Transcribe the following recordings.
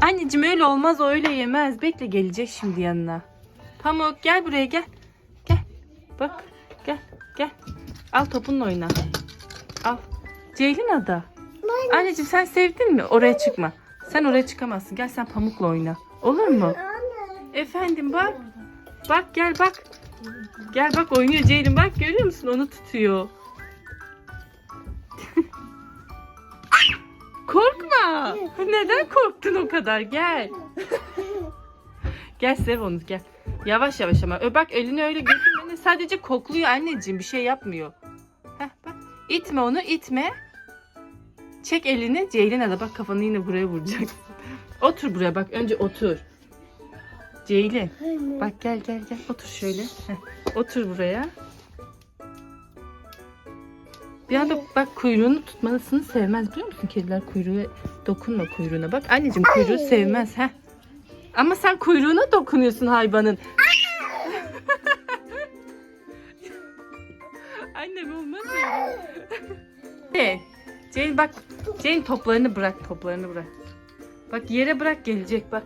Anneciğim öyle olmaz o öyle yemez. Bekle gelecek şimdi yanına. Pamuk gel buraya gel. Gel. Bak gel gel. Al topunla oyna. Al. Ceylin ada. Anneciğim sen sevdin mi? Oraya çıkma. Sen oraya çıkamazsın. Gel sen pamukla oyna. Olur mu? Efendim bak. Bak gel bak. Gel bak oynuyor Ceylin bak görüyor musun onu tutuyor. Korkma. Neden korktun o kadar? Gel. gel sev onu gel. Yavaş yavaş ama. Ö, bak elini öyle götürme. Sadece kokluyor anneciğim. Bir şey yapmıyor. Heh, bak. İtme onu itme. Çek elini. Ceylin da bak kafanı yine buraya vuracaksın. otur buraya bak. Önce otur. Ceylin. Bak gel gel gel. Otur şöyle. Heh, otur buraya. Bir anda bak kuyruğunu tutmasını sevmez biliyor musun? Kediler kuyruğu dokunma kuyruğuna. Bak anneciğim kuyruğu sevmez. Heh. Ama sen kuyruğuna dokunuyorsun hayvanın. Annem olmaz öyle. Hey, Jane bak. Jane toplarını bırak toplarını bırak. Bak yere bırak gelecek bak.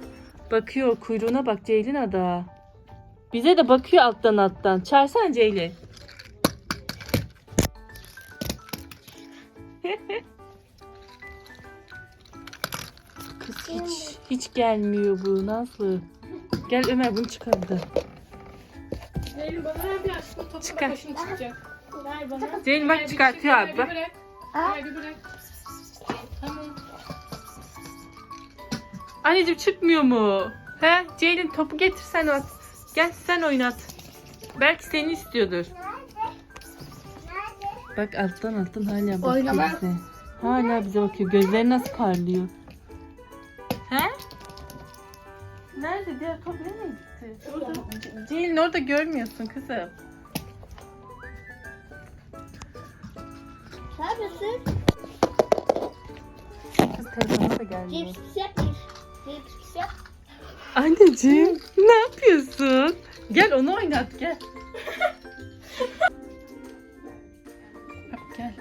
Bakıyor kuyruğuna bak Ceylin ada. Bize de bakıyor alttan alttan. Çağırsana Ceylin. Hiç, hiç gelmiyor bu Nazlı. Gel Ömer bunu çıkardı. Zeynep bana ver bir aşkım. Topla Çıkar. başını çıkacak. Ver bana. Ceylin bak Ver bir çıkartıyor ver abi bir bak. bırak. Ver bir bırak. Tamam. Anneciğim çıkmıyor mu? He? Ceylin topu getir sen at. Gel sen oynat. Belki seni istiyordur. Bak alttan alttan hala bakıyor Oynama. bize. Hala bize bakıyor. Gözleri nasıl parlıyor. Nerede? Diğer top nereye gitti? Orada. Ceylin orada görmüyorsun kızım. Neredesin? Kız telefona da gelmiyor. Cips yapmış. Cips yap. Anneciğim ne yapıyorsun? Gel onu oynat gel. Bak, gel.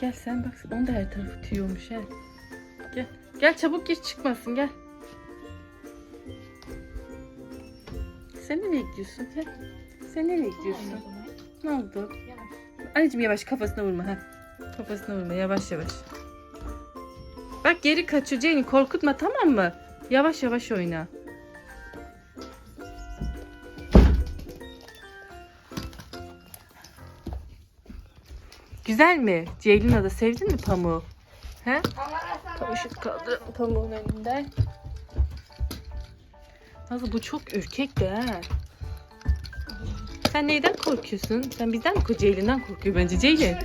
Gel sen bak onun da her tarafı tüyyormuş he. Gel. Gel çabuk gir çıkmasın gel. Sen nereye gidiyorsun? Gel. Sen nereye gidiyorsun? Ne oldu? Anneciğim yavaş kafasına vurma ha. Kafasına vurma yavaş yavaş. Bak geri kaçıyor Ceylin korkutma tamam mı? Yavaş yavaş oyna. Güzel mi? Ceylin da sevdin mi pamuğu? He? Işık kaldı pamuğun önünde. Nazlı bu çok ürkek de ha. Sen neyden korkuyorsun? Sen bizden mi korkuyorsun? Ceylin'den korkuyor bence Ceylin.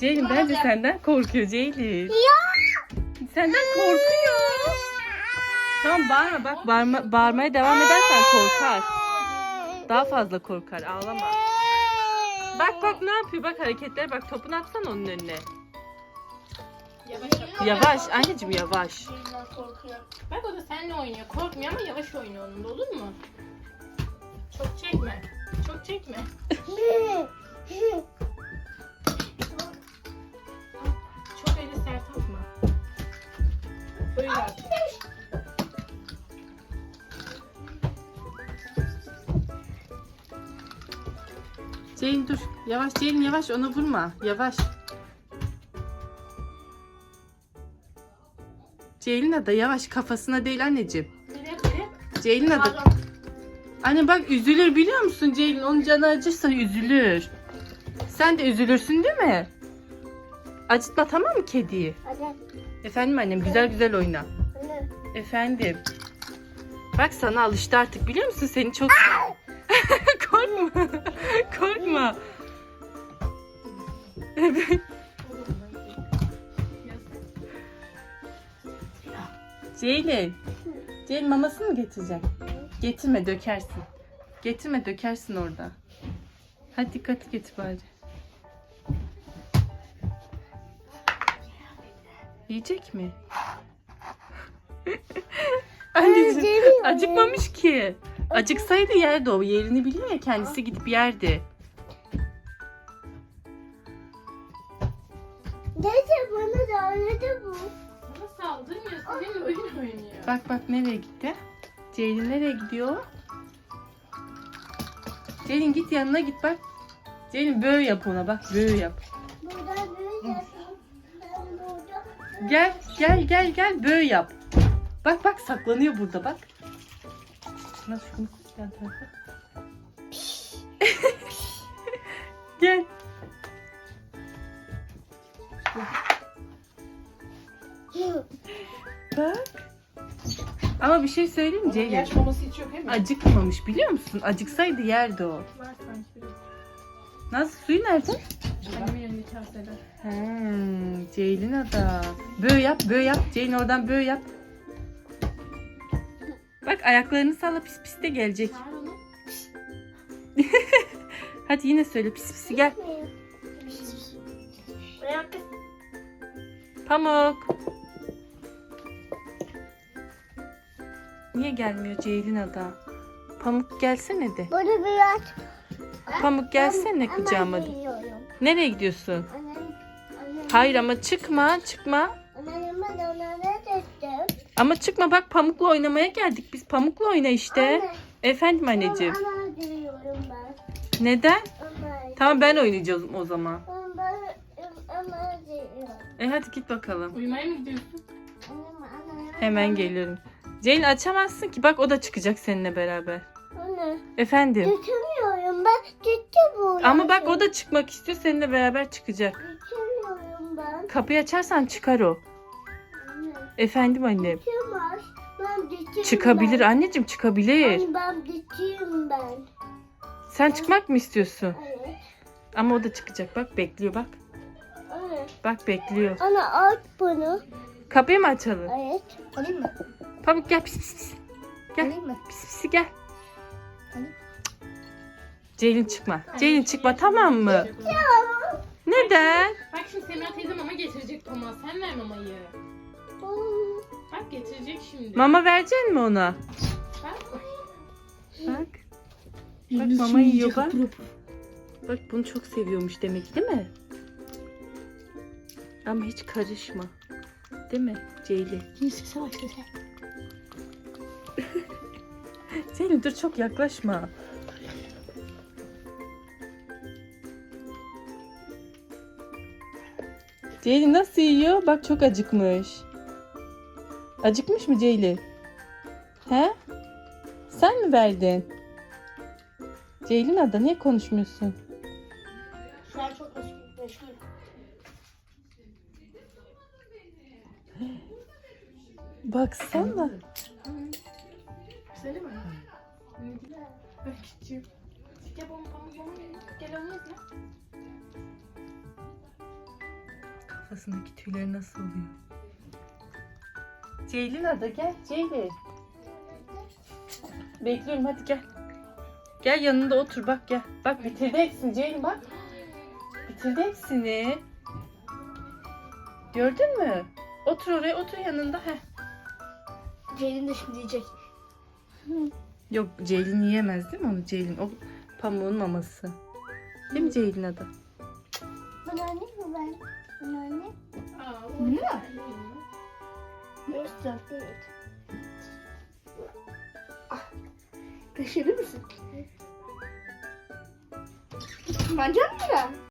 Ceylin bence senden korkuyor Ceylin. Senden korkuyor. Tamam bağırma bak bağırma, bağırmaya devam edersen korkar. Daha fazla korkar ağlama. Bak bak ne yapıyor bak hareketlere bak topunu atsana onun önüne. Yavaş yap. Yavaş anneciğim yavaş. Korkuyor. Bak o da seninle oynuyor. Korkmuyor ama yavaş oynuyor onunla olur mu? Çok çekme. Çok çekme. Çok eli sert atma. Böyle. Ceylin dur. Yavaş Ceylin yavaş ona vurma. Yavaş. Ceylin da yavaş kafasına değil anneciğim. Ceylin adı. Pardon. Anne bak üzülür biliyor musun Ceylin? Onun canı acırsa üzülür. Sen de üzülürsün değil mi? Acıtma tamam mı kediyi? Anne. Efendim annem güzel güzel oyna. Anne. Efendim. Bak sana alıştı artık biliyor musun? Seni çok... Korkma. Korkma. Evet. Ceylin. Ceylin mamasını mı getirecek? Getirme dökersin. Getirme dökersin orada. Hadi dikkatli getir bari. Yiyecek mi? Anneciğim acıkmamış ki. Acıksaydı yerdi o. Yerini biliyor ya kendisi gidip yerdi. Bak Bak nereye gitti? Ceylin nereye gidiyor? Ceylin git yanına git bak. Ceylin böyle yap ona bak böyle yap. Burada. Gel gel gel gel böyle yap. Bak bak saklanıyor burada bak. Nasıl şunu yan tarafa. Ama bir şey söyleyeyim mi Ceylin? Yaş maması hiç yok değil mi? Acıkmamış biliyor musun? Acıksaydı yerdi o. Var sanki biraz. Nasıl suyu nerede? Annemin yanında kasede. Hmm, Ceylin ada. Böyle yap, böyle yap. Ceylin oradan böyle yap. Bak ayaklarını salla pis pis de gelecek. Çağır onu. Hadi yine söyle pis pisi gel. Bırak. Pamuk. Niye gelmiyor Ceylin ada? Pamuk gelsene de. Bunu biraz. Pamuk gelsene Ama kucağıma de. geliyorum. Nereye gidiyorsun? Annem, annem, Hayır ama çıkma çıkma. Annem ben onlara dedim. Ama çıkma bak pamukla oynamaya geldik biz. Pamukla oyna işte. Anne, Efendim anneciğim. Ama diyorum ben. Neden? Ama. Tamam ben oynayacağım o zaman. Ama ama diyorum. E hadi git bakalım. Uyumaya mı gidiyorsun? Annem, annem, Hemen geliyorum. Ceylin açamazsın ki bak o da çıkacak seninle beraber. Anne. Efendim. Tutamıyorum ben. Gitti bu. Ama bak o da çıkmak istiyor seninle beraber çıkacak. Tutamıyorum ben. Kapıyı açarsan çıkar o. Anne. Efendim annem. Çıkamaz. Ben gideyim Çıkabilir ben. anneciğim çıkabilir. Ben, ben gideyim ben. Sen çıkmak mı istiyorsun? Evet. Ama o da çıkacak bak bekliyor bak. Anne. Bak bekliyor. Ana aç bunu. Kapıyı mı açalım? Evet. Alayım mı? Pamuk gel pis pis pis. Gel. Alayım mı? Pis pis gel. Alayım. Ceylin çıkma. Ceylin çıkma tamam mı? Ya. Neden? Bak şimdi Semra teyze mama getirecek Thomas. Sen ver mamayı. Bak getirecek şimdi. Mama verecek mi ona? Bak. Bak. Bak mama yiyor bak. Bak bunu çok seviyormuş demek değil mi? Ama hiç karışma. Değil mi Ceylin? Yüzükse başlasın. Ceylin dur çok yaklaşma. Ceylin nasıl yiyor? Bak çok acıkmış. Acıkmış mı Ceylin? He? Sen mi verdin? Ceylin ada niye konuşmuyorsun? Baksana. Güzel mi? Küçüğüm. Gel. Gel onu izle. Kafasındaki tüyler nasıl oluyor? Ceylin ada gel Ceylin. Bekliyorum hadi gel. Gel yanında otur bak gel. Bak bitirdi hepsini Ceylin bak. Bitirdi hepsini. Gördün mü? Otur oraya otur yanında. Heh. Ceylin de şimdi yiyecek. Yok Ceylin yiyemez değil mi onu Ceylin? O pamuğun maması. Değil mi Ceylin adı? Bunu anne mi ben? Bunu anne. Aa, mu? Ne? Yok evet. Ah. Kaşırır mısın? Bence mi?